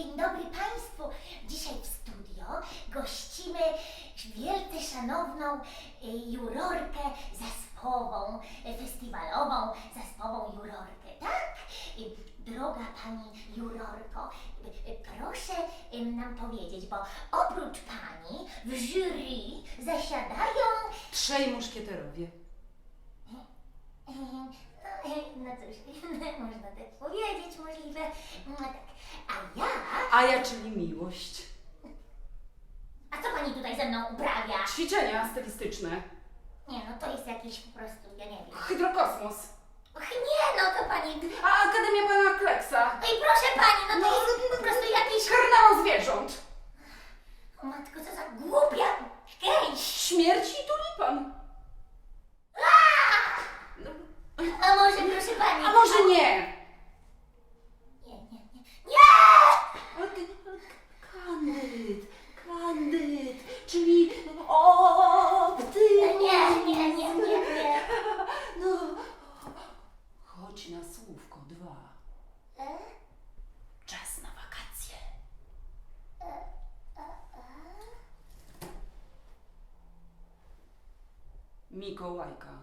Dzień dobry Państwu. Dzisiaj w studio gościmy wielce szanowną y, jurorkę zaspową, y, festiwalową zaspową jurorkę, tak? Y, droga Pani jurorko, proszę nam powiedzieć, bo oprócz Pani w jury zasiadają... Trzej muszkieterowie. No, cóż, można tak powiedzieć, możliwe. No tak. A ja a ja, czyli miłość. A co pani tutaj ze mną uprawia? Ćwiczenia stylistyczne. Nie, no to jest jakiś po prostu, ja nie wiem. Hydrokosmos. Och nie, no to pani. A Akademia Pana Kleksa. Ej, proszę pani, no to jest po prostu jakiś. Karnawał zwierząt. O matko, co za głupia gęś! Śmierć i tulipan. No, A może proszę pani. a może nie? Nie, nie, nie. Nie! Ale ty- Kandyd, kandyd, czyli optyk. Nie, nie, nie, nie, nie. No, chodź na słówko dwa. E? Czas na wakacje. Mikołajka.